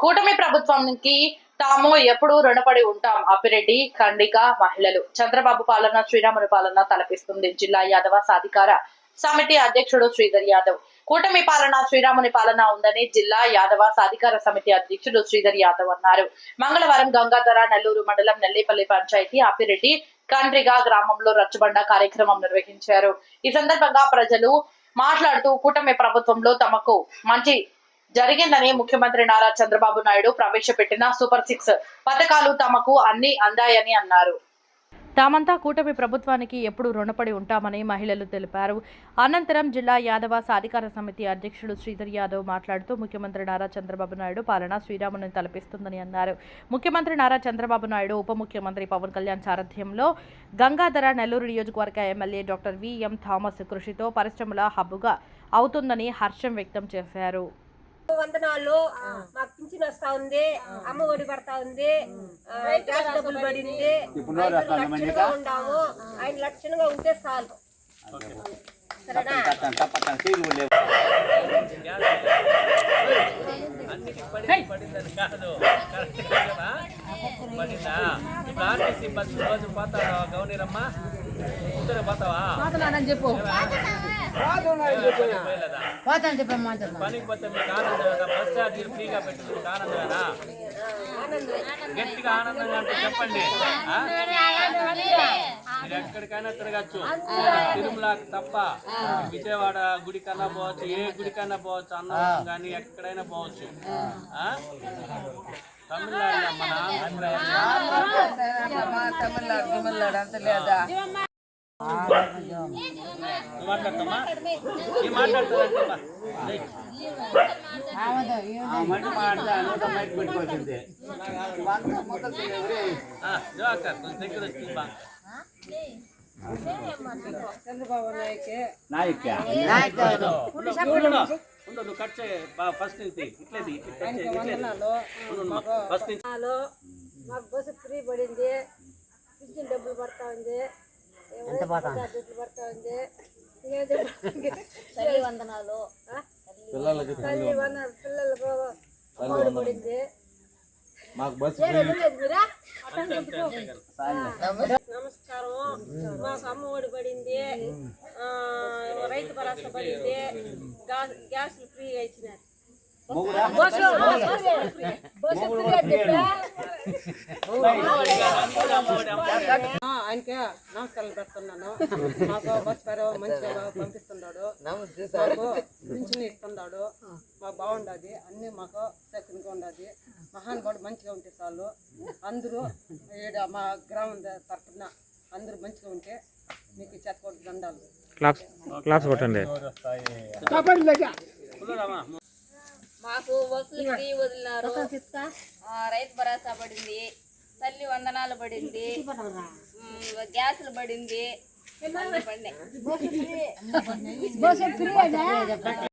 కూటమి ప్రభుత్వానికి తాము ఎప్పుడు రుణపడి ఉంటాం అప్పిరెడ్డి ఖండిక మహిళలు. చంద్రబాబు పాలన శ్రీరాముని పాలన తలపిస్తుంది. జిల్లా యాదవ సాధికార సమితి అధ్యక్షుడు శ్రీధర్ యాదవ్. కూటమి పాలన శ్రీరాముని పాలన ఉందని జిల్లా యాదవ సాధికార సమితి అధ్యక్షుడు శ్రీధర్ యాదవ్ అన్నారు. మంగళవారం గంగాధర నెల్లూరు మండలం నెల్లిపల్లి పంచాయతీ అప్పిరెడ్డి కండ్రిగా గ్రామంలో రచ్చబండ కార్యక్రమం నిర్వహించారు. ఈ సందర్భంగా ప్రజలు మాట్లాడుతూ కూటమి ప్రభుత్వంలో తమకు మంచి జరిగిందని ముఖ్యమంత్రి నారా చంద్రబాబు నాయుడు ప్రవేశపెట్టిన సూపర్ సిక్స్ పథకాలు తమకు అన్ని అందాయని అన్నారు. తామంతా కూటమి ప్రభుత్వానికి ఎప్పుడు రుణపడి ఉంటామని మహిళలు తెలిపారు. అనంతరం జిల్లా యాదవ సాధికార సమితి అధ్యక్షుడు శ్రీధర్ యాదవ్ మాట్లాడుతూ ముఖ్యమంత్రి నారా చంద్రబాబు నాయుడు పాలన శ్రీరాముని తలపిస్తుందని అన్నారు. ముఖ్యమంత్రి నారా చంద్రబాబు నాయుడు ఉప ముఖ్యమంత్రి పవన్ కళ్యాణ్ సారథ్యంలో గంగాధర నెల్లూరు నియోజకవర్గ ఎమ్మెల్యే డాక్టర్ విఎం థామస్ కృషితో పరిశ్రమల హబ్బుగా అవుతుందని హర్షం వ్యక్తం చేశారు. వందనాలు. మాకు పింఛన్ వస్తా ఉంది. అమ్మ ఒడి పడతా ఉంది. గ్యాస్ డబ్బులు పడింది. లక్షణంగా ఉండాము ఆయన లక్షణంగా ఉంటే చాలు. సరేనా? పడిందని కాదు కరెక్ట్ కదా. పడిందా? ఇప్పుడు ఆర్టీసీ బస్సు రోజు పోతావా? గౌనీరమ్మ ఇద్దరు పోతావా? చెప్పు? పోతాను చెప్పమ్మా పనికి పోతే మీకు ఆనందమేనా బస్ ఛార్జీలు ఫ్రీగా పెట్టి మీకు ఆనందమేనా గట్టిగా ఆనందంగా అంటే చెప్పండి? మీరు ఎక్కడికైనా తిరగచ్చు తిరుమలకి తప్ప విజయవాడ గుడికన్నా పోవచ్చు ఏ గుడికన్నా పోవచ్చు అన్నవరం కానీ ఎక్కడైనా పోవచ్చు? తమిళనాడు మన ఆంధ్రప్రదేశ్ తమిళనాడు తమిళనాడు అంత లేదా ఉండదు కట్ ఫస్ట్ నుంచి ఫస్ట్ నుంచి మాకు బస్సు ఫ్రీ పడింది పింఛన్ డబ్బులు పడతా ఉంది. డబ్బులు పడతా ఉంది ఇంకేం చెప్పాలి? తల్లి వందనాలు ఆ? తల్లి వందనాలు పిల్లలకు అమ్మ ఒడి పడింది ఏరే వెళ్ళేది మీరా? నమస్కారం మాకు అమ్మ ఒడి పడింది ఆ, రైతు భరోసా పడింది గా- గ్యాస్ ఫ్రీ ఇచ్చినారు బస్సు ఆయనకే నమస్కారం పెడుతున్నాను. మాకు బస్ పేరు మంచిగా పంపిస్తున్నాడు. మాకు పింఛన్ ఇస్తున్నాడు. మాకు బాగుండదు. అన్నీ మాకు సౌకర్యంగా ఉండదు. మహానుభావుడు మంచిగా ఉంటే చాలు. అందరూ ఈడ మా గ్రామం తరఫున అందరూ మంచిగా ఉంటే మీకు చెత్తకోటి దండాలు. మాకు బస్సులు ఫ్రీ వదిలినారు. ఆ, రైతు భరోసా పడింది. తల్లి వందనాలు పడింది. గ్యాసులు పడింది.